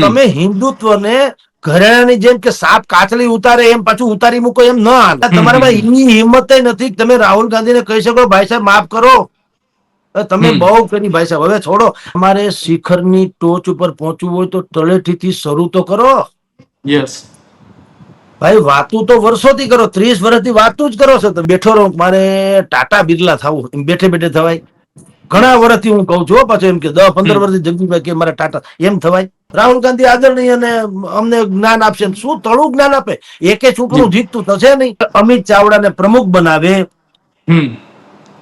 તમે હિન્દુત્વને ઘરેણાની જેમ કે સાપ કાચલી ઉતારે એમ પાછું ઉતારી મૂકો એમ ન હાલે. તમારામાં એની હિંમત નથી તમે રાહુલ ગાંધીને કહી શકો ભાઈ સાહેબ માફ કરો. તમે બહુ કરી ભાઈ સાહેબ. હવે છોડો. અમારે શિખરની ટોચ ઉપર પહોંચવું હોય તો તળેટીથી શરૂ તો કરો. યસ. ભાઈ વાતું તો વર્ષોથી કરો. ત્રીસ વર્ષથી વાતું જ કરો છો તમે. બેઠો રહો. મારે ટાટા બિરલા થવું એમ બેઠે બેઠે થવાય. ઘણા વર્ષથી હું કહું છું પાછું એમ કે દસ પંદર. વર્ષથી જગ્યા કે મારે ટાટા. એમ થવાય. રાહુલ ગાંધી આદરણીય અને અમને જ્ઞાન આપશે શું તળું જ્ઞાન આપે? એકે છોકરું જીતતું થશે નહીં. અમિત ચાવડાને પ્રમુખ બનાવે.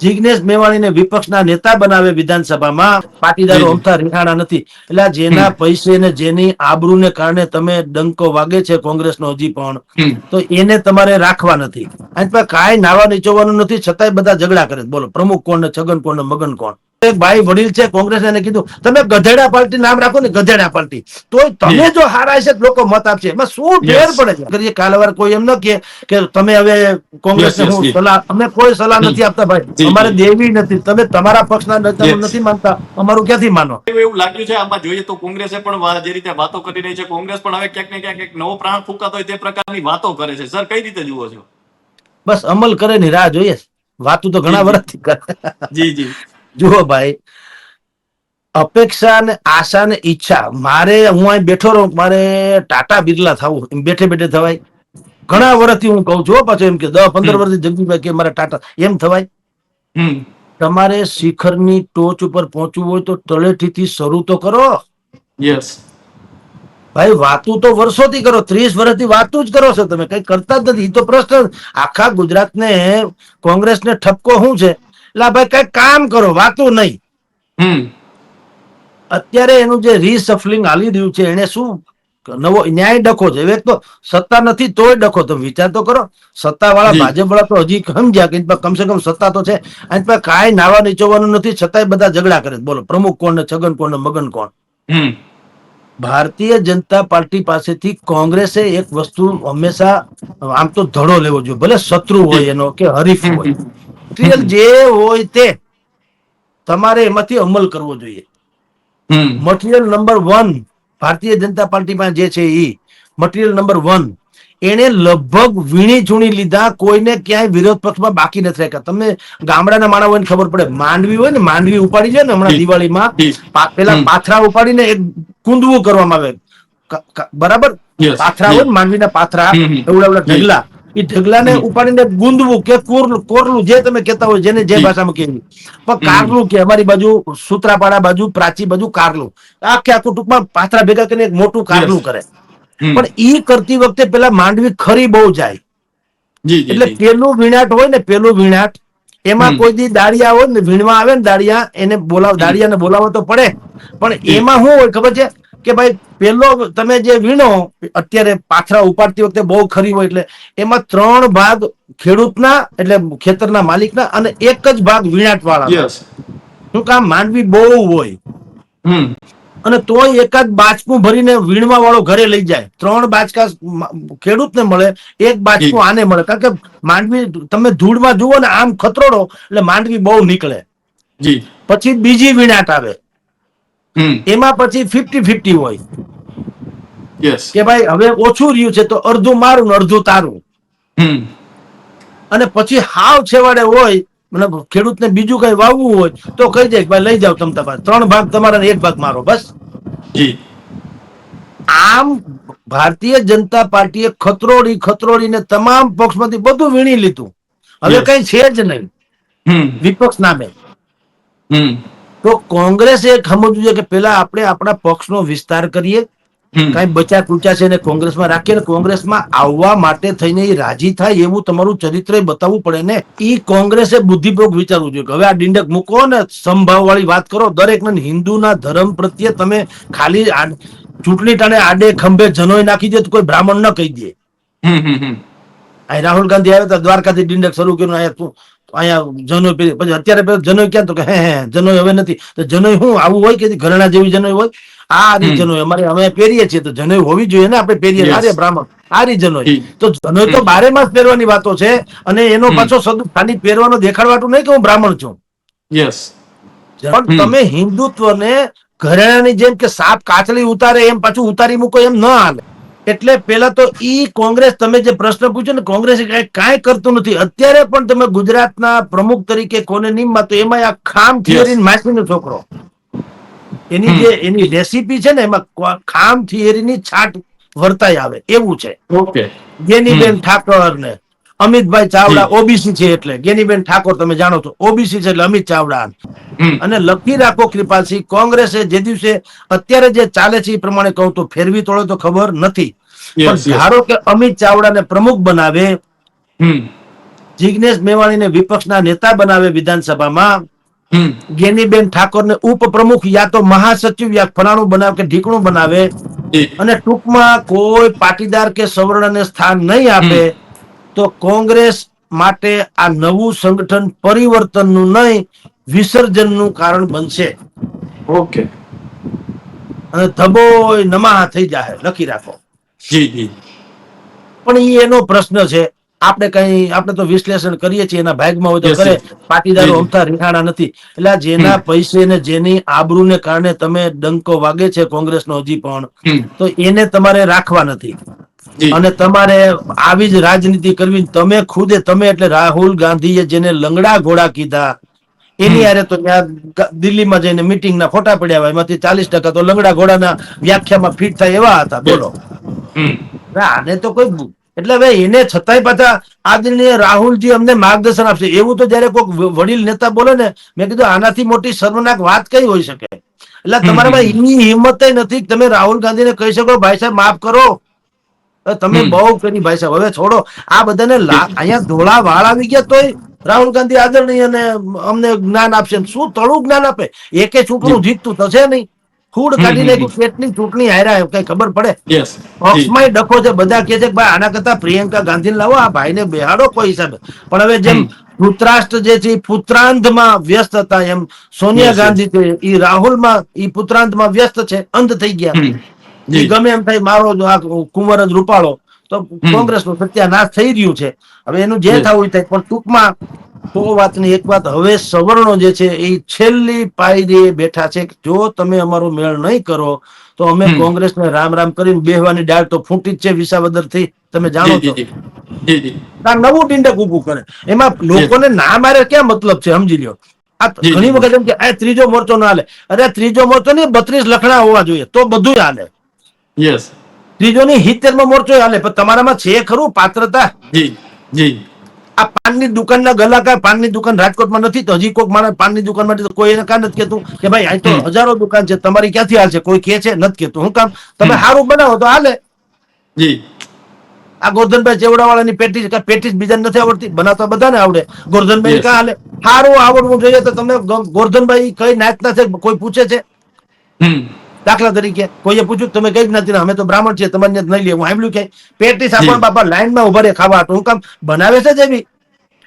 જિગ્નેશ મેવાણીને વિપક્ષના નેતા બનાવે વિધાનસભામાં. પાટીદારો અમતા રિહાણા નથી. એટલે જેના પૈસે ને જેની આબરૂને કારણે તમે ડંકો વાગે છે કોંગ્રેસનો હજી પણ તો એને તમારે રાખવા નથી. આની કાંઈ નાવા નીચોવાનું નથી છતાંય બધા ઝઘડા કરે છે. બોલો પ્રમુખ કોણ ને છગન કોણ ને મગન કોણ? એક ભાઈ વડીલ છે કોંગ્રેસ એને કીધું તમે ગધેડા પાર્ટી નામ રાખો ને ગધેડા પાર્ટી. તો તમે જો હારા છે લોકો મત આપશે. એમાં શું ફેર પડે છે? કાલવાર કોઈ એમ ન કે કે તમે હવે કોંગ્રેસ. સલાહ અમે કોઈ સલાહ નથી આપતા ભાઈ. અમારે દેવી નથી. તમે તમારા પક્ષના નેતાનું નથી માનતા. અમારું ક્યાંથી માનો? એવું એવું લાગ્યું છે આમાં જોઈએ તો કોંગ્રેસે પણ જે રીતે વાતો કરી રહી છે કોંગ્રેસ પણ હવે ક્યાંક ને ક્યાંક એક નવો પ્રાણ ફૂંકાતો હોય તે પ્રકારની વાતો કરે છે. સર કઈ રીતે જુઓ છો? બસ અમલ કરે ની રાહ જોઈએ. વાતું તો ઘણા. વર્ષથી કરે. જી જી. જુઓ ભાઈ અપેક્ષા ને આશા ને ઈચ્છા મારે હું અહીં બેઠો રહું મારે ટાટા બિરલા થવું એમ બેઠે બેઠે થવાય. ઘણા વર્ષથી હું કહું છું પાછો એમ કે દસ પંદર વર્ષથી જગદીભાઈ કે મારે ટાટા એમ થવાય. તમારે શિખરની ટોચ ઉપર પહોંચવું હોય તો તળેટીથી શરૂ તો કરો. યસ ભાઈ વાતું તો વર્ષોથી કરો ત્રીસ વર્ષથી વાતું જ કરો છો તમે કઈ કરતા જ નથી. ઈ તો પ્રશ્ન આખા ગુજરાતને કોંગ્રેસને ઠપકો શું છે? એટલે ભાઈ કઈ કામ કરો વાતું નહીં. અત્યારે એનું જે રીસફલિંગ હાલી રહ્યું છે એને શું નવો ન્યાય ડખો છે? એક તો સત્તા નથી તોય ડખો. તમે વિચાર તો કરો સત્તા વાળા ભાજપ વાળા તો હજી સમજ્યા કે કમસે કમ સત્તા તો છે અહીં પાસે કાંઈ નાવા નીચોવાનું નથી છતાંય બધા ઝઘડા કરે બોલો પ્રમુખ કોણ ને છગન કોણ ને મગન કોણ? ભારતીય જનતા પાર્ટી પાસેથી કોંગ્રેસે એક વસ્તુ હંમેશા આમ તો ધડો લેવો જોઈએ. ભલે શત્રુ હોય એનો કે હરીફ હોય. Real જે હોય તે તમારે એમાંથી અમલ કરવો જોઈએ. Material number one Bharatiya Janata પાર્ટીમાં જે છે એ મટીરિયલ નંબર વન એને લગભગ વીણી ચૂણી લીધા કોઈને ક્યાંય વિરોધ પક્ષમાં બાકી નથી રાખ્યા. તમને ગામડાના માણા હોય ને ખબર પડે માંડવી હોય ને માંડવી ઉપાડી છે ને હમણાં દિવાળીમાં પેલા પાથરા ઉપાડીને એક કુંદવું કરવામાં આવે. બરાબર? પાથરા હોય ને માંડવીના પાથરા. એવડા એવડા ઢગલા એ ઢગલાને ઉપાડીને ગુંદવું કે કોરલું જે તમે કહેતા હોય જેને જે ભાષામાં કહેવું. પણ કારલું કે અમારી બાજુ સુત્રાપાડા બાજુ પ્રાચી બાજુ કારલું. આખે આખું ટૂંકમાં પાથરા ભેગા કરીને એક મોટું કારલું કરે. પણ એ કરતી વખતે પેલા માંડવી ખરી બહુ જાય. એટલે પેલું વીણાટ હોય ને પેલું વીણાટ એમાં કોઈ દી દાળિયા હોય ને વીણવા આવે ને દાળિયા એને બોલાવ દાળિયાને બોલાવો તો પડે. પણ એમાં શું હોય ખબર છે? કે ભાઈ પેલો તમે જે વીણો અત્યારે પાથરા ઉપાડતી વખતે બહુ ખરી હોય એટલે એમાં ત્રણ ભાગ ખેડૂતના એટલે ખેતરના માલિકના અને એક જ ભાગ વીણાટ વાળા શું કામ માંડવી બહુ હોય. અને તોય એકાદ બાચકું ભરીને વીણવા વાળો ઘરે લઈ જાય. ત્રણ બાચકા ખેડૂતને મળે એક બાચકું આને મળે. કારણ કે માંડવી તમે ધૂળમાં જુઓ ને આમ ખતરોડો એટલે માંડવી બહુ નીકળે. પછી બીજી વીણાટ આવે. એમાં પછી ફિફ્ટી ફિફ્ટી હોય કે ભાઈ હવે ઓછું રહ્યું છે તો અડધું મારું ને અડધું તારું. અને પછી હાવ છેવાડે હોય મતલબ ખેડૂતને બીજું કઈ વાવવું હોય તો કહી દે ભાઈ લઈ જાઓ તમે તમારે. ત્રણ ભાગ તમારા એક ભાગ મારો બસ. આમ ભારતીય જનતા પાર્ટીએ ખતરોડી ખતરોડીને તમામ પક્ષમાંથી બધું વીણી લીધું. હવે કઈ છે જ નહીં. વિપક્ષ નામે. તો કોંગ્રેસ એ સમજવું જોઈએ કે પેલા આપણે આપણા પક્ષનો વિસ્તાર કરીએ કઈ બચા કુચા છે ને કોંગ્રેસમાં રાખીએ ને કોંગ્રેસમાં આવવા માટે થઈને એ રાજી થાય એવું તમારું ચરિત્ર બતાવવું પડે ને ઈ કોંગ્રેસે બુદ્ધિપૂર્વક વિચારવું જોઈએ કે હવે આ ડિંડક મૂકો ને સંભાવ વાળી વાત કરો. દરેક હિન્દુના ધર્મ પ્રત્યે તમે ખાલી ચૂંટણી ટાણે આડે ખંભે જનોય નાખી દે તો કોઈ બ્રાહ્મણ ન કહી દે. અહીં રાહુલ ગાંધી આવ્યા હતા દ્વારકાથી ડિંડક શરૂ કર્યું અહીંયા તું અહીંયા જનોય પછી અત્યારે પેલો જનોય ક્યાં તો કે હે હે જનોય હવે નથી. તો જનોય શું? આવું હોય કે ઘરેણા જેવી જનોય હોય? આ રી જનોય અમારે અમે પહેરીએ છીએ. તો જનોય હોવી જોઈએ ને આપણે પહેરીએ. આર્ય બ્રાહ્મણ. આ રી જનોય તો જનોય તો બારે માસ પહેરવાની વાતો છે અને એનો પાછો સદુ ખાલી પહેરવાનો દેખાડવાટું નહીં કે હું બ્રાહ્મણ છું. યસ પણ. તમે હિન્દુત્વને ઘરેણાની જેમ કે સાપ કાચલી ઉતારે એમ પાછું ઉતારી મૂકો એમ ન હાલે. એટલે પેલા તો ઈ કોંગ્રેસ તમે જે પ્રશ્ન પૂછ્યો ને કોંગ્રેસ કાંઈ કરતું નથી. અત્યારે પણ તમે ગુજરાતના પ્રમુખ તરીકે કોને નિમવા તો એમાં આ ખામ થિયરી માસીનો છોકરો. એની જે એની રેસીપી છે ને એમાં ખામ થિયરીની છાટ વર્તાય આવે. એવું છે. ઓકે ગેનીબેન ઠાકોર ને અમિતભાઈ ચાવડા ઓબીસી છે એટલે. ગેનીબેન ઠાકોર તમે જાણો છો. ઓબીસી છે એટલે અમિત ચાવડા. અને લખી રાખો કૃપાલસિંહ. કોંગ્રેસે જે દિવસે અત્યારે જે ચાલે છે એ પ્રમાણે કહું તો ફેરવી તોડે તો ખબર નથી. પણ ધારો કે અમિત ચાવડાને પ્રમુખ બનાવે જિગ્નેશ મેવાણીને વિપક્ષના નેતા બનાવે વિધાનસભામાં ગેનીબેન ઠાકોરને ઉપપ્રમુખ યા તો મહાસચિવ યા ફલાણું બનાવે કે ઢીકણું બનાવે અને ટૂંકમાં કોઈ પાટીદાર કે સવર્ણને સ્થાન નહીં આપે તો કોંગ્રેસ માટે આ નવું સંગઠન પરિવર્તનનું નહીં વિસર્જનનું કારણ બનશે. ઓકે. અને ધબો નમાહા થઈ જાય લખી રાખો. જી જી. પણ એ એનો પ્રશ્ન છે આપણે કઈ આપણે તો વિશ્લેષણ કરીએ છીએ એના ભાગમાં હોય તો કરે. પાટીદારો. અમથા રીહાણા નથી. એટલે જેના પૈસે ને જેની આબરૂને કારણે તમે ડંકો વાગે છે કોંગ્રેસનો હજી પણ તો એને તમારે રાખવા નથી. અને તમારે આવી જ રાજનીતિ કરવી તમે ખુદે તમે એટલે રાહુલ ગાંધીએ જેને લંગડા ઘોડા કીધા એની યારે તો દિલ્હીમાં જઈને મિટિંગના ફોટા પડ્યા હોય એમાંથી ચાલીસ ટકા તો લંગડા ઘોડાના વ્યાખ્યામાં ફિટ થાય એવા હતા. બોલો. આને તો કોઈ એટલે હવે એને છતાંય પાછા આદરણીય રાહુલજી અમને માર્ગદર્શન આપશે. એવું તો જયારે કોઈ વડીલ નેતા બોલે ને મેં કીધું આનાથી મોટી શર્મનાક વાત કઈ હોઈ શકે? એટલે તમારામાં એની હિંમત નથી તમે રાહુલ ગાંધીને કહી શકો ભાઈ સાહેબ માફ કરો. તમે બહુ કરી ભાઈ સાહેબ. હવે છોડો આ બધાને અહીંયા ધોળા વાળ આવી ગયા તોય રાહુલ ગાંધી આદરણીય અને અમને જ્ઞાન આપશે શું થોડું જ્ઞાન આપે? એકે ચૂંટણું જીતતું થશે નહીં. ફૂડ કાઢીને કેટલી ચૂંટણી હાર્યા કઈ ખબર પડે? પક્ષમાં ડખો છે બધા કે છે કે ભાઈ આના કરતા પ્રિયંકા ગાંધી લાવો આ ભાઈને બેહાડો કોઈ હિસાબે. પણ હવે જેમ ધૃતરાષ્ટ્ર જે છે પુત્રાંધમાં વ્યસ્ત હતા એમ. સોનિયા. ગાંધી છે એ રાહુલમાં એ પુત્રાંધમાં વ્યસ્ત છે અંધ થઈ ગયા. ઈ ગમે એમ થાય મારો કુંવર જ રૂપાળો તો કોંગ્રેસ નો સત્યાનાશ થઈ રહ્યું છે. હવે એનું જે થવું થાય પણ ટૂંકમાં તો વાતની એક વાત હવે સવર્ણો જે છે એ છેલ્લી પાયરીએ બેઠા છે જો તમે અમારો મેળ નહીં કરો તો અમે. કોંગ્રેસને રામ રામ કરીને બેહવાની ડાળ તો ફૂટી જ છે વિસાવદરથી તમે જાણો છો નવું ટીંડક ઉભું કરે. એમાં લોકોને ના મારે ક્યાં મતલબ છે સમજી લ્યો. આ ઘણી વખત એમ કે આ ત્રીજો મોરચો ના હાલે અરે ત્રીજો મોરચો નહીં બત્રીસ લખણા હોવા જોઈએ તો બધું હાલે. યસ ત્રીજો ની હિતેરમાં મોરચો હાલે પણ તમારામાં છે ખરું પાત્રતા? જી જી. આ પાનની દુકાનના ગલાકાર પાનની દુકાન રાજકોટમાં નથી? તો હજી કોઈક માણસ પાનની દુકાન માટે કોઈ એને કાં નથી કેતું કે ભાઈ અહીં તો હજારો દુકાન છે તમારી ક્યાંથી હાલશે? કોઈ કે છે? નથી કેતું હું કામ? તમે સારું બનાવો તો હાલે. જી. આ ગોરધનભાઈ ચેવડાવાળાની પેટીસ કાં પેટીસ બીજાને નથી આવડતી? બનાવતા બધાને આવડે. ગોરધનભાઈ. કાં હાલે? સારું આવડવું જોઈએ તો તમને ગો- ગોરધનભાઈ કઈ નાચના છે કોઈ પૂછે છે? હમ. દાખલા તરીકે કોઈએ પૂછ્યું તમે કઈ જ્ઞાતિ અમે તો બ્રાહ્મણ છીએ તમારે નહીં લે હું સાંભળ્યું કે પેટીસ સાંભળ બાપા લાઈનમાં ઊભા રે ખાવા. હું કામ બનાવે છે જેવી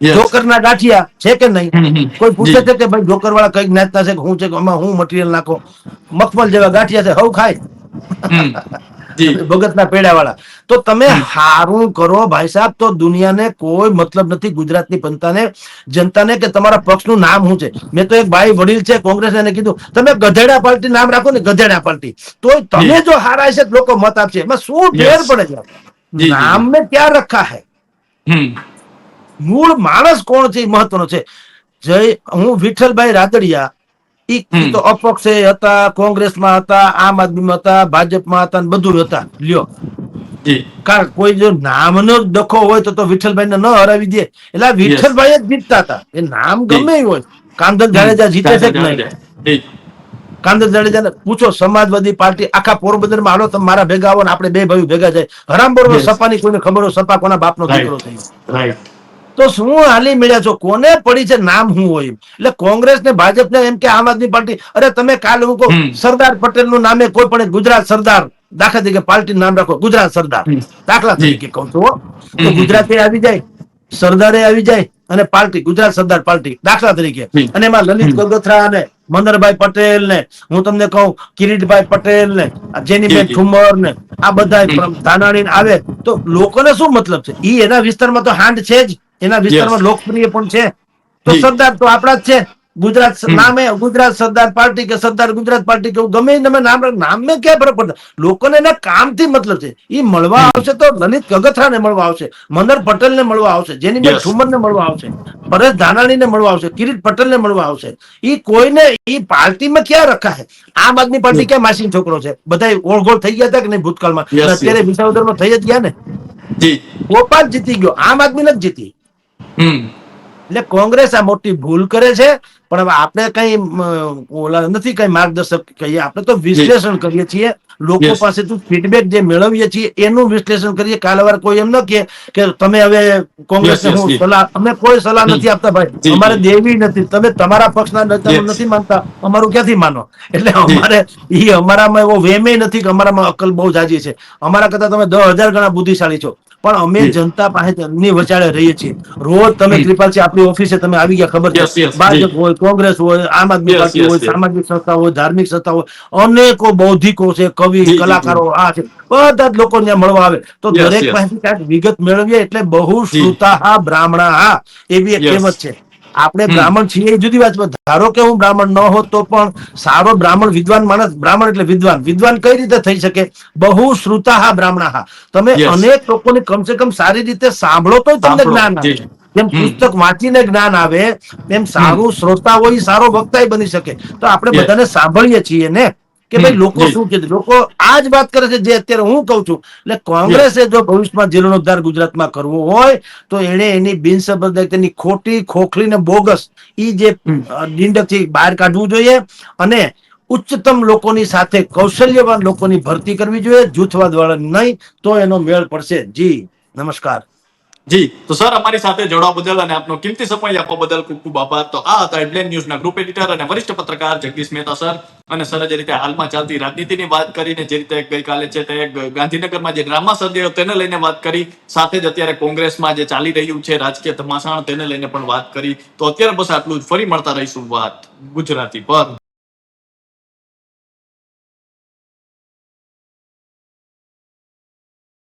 યસ જોકરના ગાંઠિયા છે કે નહીં. કોઈ પૂછે છે કે ભાઈ જોકર વાળા કઈ જ્ઞાતના છે કે હું છે કે આમાં હું મટીરિયલ નાખો? મખમલ જેવા ગાંઠિયા છે હવ ખાય. જી ભગતના પેડા વાળા તો તમે હારું કરો ભાઈ સાહેબ તો દુનિયાને કોઈ મતલબ નથી ગુજરાતની પંતાને જનતાને કે તમારા પક્ષનું નામ શું છે? મેં તો એક ભાઈ વડીલ છે કોંગ્રેસ એને કીધું તમે ગધેડા પાર્ટી નામ રાખો ને ગધેડા પાર્ટી. તો તમે જો. હારા છે લોકો મત આપશે. એમાં શું ફેર પડે છે. નામ મેં ક્યાં રખા હે? મૂળ માણસ કોણ છે એ મહત્વનો છે? જય હું વિઠ્ઠલભાઈ રાદડિયા ઈ તો અપક્ષે હતા કોંગ્રેસમાં હતા આમ આદમીમાં હતા ભાજપમાં હતા બધું હતા. લ્યો. કારણ કોઈ જો નામનો ડખો હોય તો તો વિઠ્ઠલભાઈને ન હરાવી દે. એટલે વિઠ્ઠલભાઈ જ જીતતા હતા. એ નામ ગમે હોય. કાંદલ જાડેજા જીતે છે કે નહીં? જી. કાંદલ જાડેજાને પૂછો સમાજવાદી પાર્ટી આખા પોરબંદરમાં હાલો તમે મારા ભેગા આવો ને આપણે બે ભાઈઓ ભેગા જાય. હરામ બરોબર સપા સપાની કોઈને ખબર હોય સપા કોના બાપનો દીકરો થયો. રાઈટ તો શું હાલી મળ્યા છો? કોને પડી છે નામ શું હોય એટલે કોંગ્રેસ ને ભાજપ ને એમ કે આમ આદમી પાર્ટી. અરે તમે કાલે હું કહું સરદાર પટેલનું નામે કોઈ પણ ગુજરાત સરદાર દાખલા તરીકે પાર્ટી નામ રાખો ગુજરાત સરદાર. દાખલા તરીકે કહું છું તો. ગુજરાતે આવી જાય સરદારે આવી જાય અને પાર્ટી ગુજરાત સરદાર પાર્ટી દાખલા તરીકે. અને એમાં લલિત ગોગોથરા ને મનરભાઈ પટેલ ને હું તમને કહું કિરીટભાઈ પટેલ ને જેની જેનીબેન. ઠુમર ને આ બધા ધાનાણી આવે તો લોકોને શું મતલબ છે? ઈ એના વિસ્તારમાં તો હાંડ છે જ. એના વિસ્તારમાં લોકપ્રિય પણ છે. તો સરદાર તો આપણા જ છે. ગુજરાત નામે ગુજરાત સરદાર પાર્ટી કે સરદાર ગુજરાત પાર્ટી કે ગમે તમે નામ. નામે ક્યાં ફરક પડતો લોકોને એના કામથી મતલબ છે. એ મળવા આવશે તો લલિત કગથરાને મળવા આવશે મનર પટેલને મળવા આવશે જેની મેં ઠુમરને મળવા આવશે પરેશ ધાનાણીને મળવા આવશે કિરીટ પટેલને મળવા આવશે. એ કોઈને એ પાર્ટીમાં ક્યાં રખા છે આમ આદમી પાર્ટી ક્યાં માસી છોકરો છે? બધા ઓળઘોળ થઈ ગયા હતા કે નહીં ભૂતકાળમાં? અત્યારે. વિસાવદરમાં થઈ જ ગયા ને? ગોપાલ જીતી ગયો આમ આદમી નથી જીતી. એટલે કોંગ્રેસ આ મોટી ભૂલ કરે છે પણ હવે આપણે કઈ ઓલા નથી કઈ માર્ગદર્શક કહીએ. આપણે તો વિશ્લેષણ કરીએ છીએ. લોકો. પાસેથી ફીડબેક જે મેળવીએ છીએ એનું વિશ્લેષણ કરીએ. કાલવાર કોઈ એમ ન કે કે તમે હવે કોંગ્રેસ. સલાહ અમને કોઈ સલાહ નથી આપતા ભાઈ. અમારે દેવી નથી. તમે તમારા પક્ષના નેતાઓ નથી માનતા. અમારું ક્યાંથી માનો? એટલે અમારે ઈ અમારામાં એવો વેમે નથી કે અમારામાં અકલ બહુ જાજી છે. અમારા કરતા તમે દસ હજાર ગણા બુદ્ધિશાળી છો. પણ અમે જનતા પાસે એમની વચાડે રહીએ છીએ. રોજ તમે. કૃપાલજી આપણી ઓફિસે તમે આવી ગયા ખબર છે? ભાજપ હોય કોંગ્રેસ હોય આમ આદમી પાર્ટી હોય. સામાજિક સંસ્થા હોય ધાર્મિક સંસ્થા હોય અનેકો બૌદ્ધિકો છે કવિ કલાકારો આ છે. બધા જ લોકો ત્યાં મળવા આવે. તો દરેક. પાસેથી ક્યાંક વિગત મેળવીએ એટલે બહુ. શ્રુતા બ્રાહ્મણા હા એવી એક કહેવત છે. આપણે બ્રાહ્મણ છીએ એ જુદી વાત. ધારો કે હું બ્રાહ્મણ ન હોત તો પણ સારો બ્રાહ્મણ વિદ્વાન માણસ બ્રાહ્મણ એટલે વિદ્વાન. વિદ્વાન કઈ રીતે થઈ શકે? બહુ શ્રુતાહા બ્રાહ્મણાહા. તમે અનેક લોકોની કમસે કમ સારી રીતે સાંભળો તો તમને જ્ઞાન આવે. જેમ પુસ્તક વાંચીને જ્ઞાન આવે એમ સારું શ્રોતા હોય સારો વક્તા બની શકે. તો આપણે બધાને સાંભળીએ છીએ ને. કે ભાઈ લોકો શું છે લોકો આ જ વાત કરે છે જે અત્યારે હું કઉ છું. એટલે કોંગ્રેસે જો. ભવિષ્યમાં જીર્ણોદ્ધાર ગુજરાતમાં કરવો હોય તો એને એની બિનસંપ્રદાયની ખોટી ખોખલી ને બોગસ ઈ જે હમ. ડિંડકથી બહાર કાઢવું જોઈએ અને ઉચ્ચતમ લોકોની સાથે કૌશલ્યવાન લોકોની ભરતી કરવી જોઈએ. જૂથવાદ વાળા નહીં તો એનો મેળ પડશે. જી નમસ્કાર. જી, તો સર, અમારી સાથે જોડવા બદલ અને આપનો કિંમતી સમય આપવા બદલ ખૂબ ખૂબ આભાર. તો આ હતા હેડલાઇન ન્યૂઝના ગ્રુપ એડિટર અને વરિષ્ઠ પત્રકાર જગદીશ મહેતા સર. અને સર, જે રીતે હાલમાં ચાલતી રાજનીતિની વાત કરીને, જે રીતે ગઈકાલે છે તે ગાંધીનગરમાં જે ડ્રામા સર્જાયો તેને લઈને વાત કરી, સાથે જ અત્યારે કોંગ્રેસમાં જે ચાલી રહ્યું છે રાજકીય ધમાસાણ, તેને લઈને પણ વાત કરી. તો અત્યારે બસ આટલું જ. ફરી મળતા રહીશું વાત ગુજરાતી પર.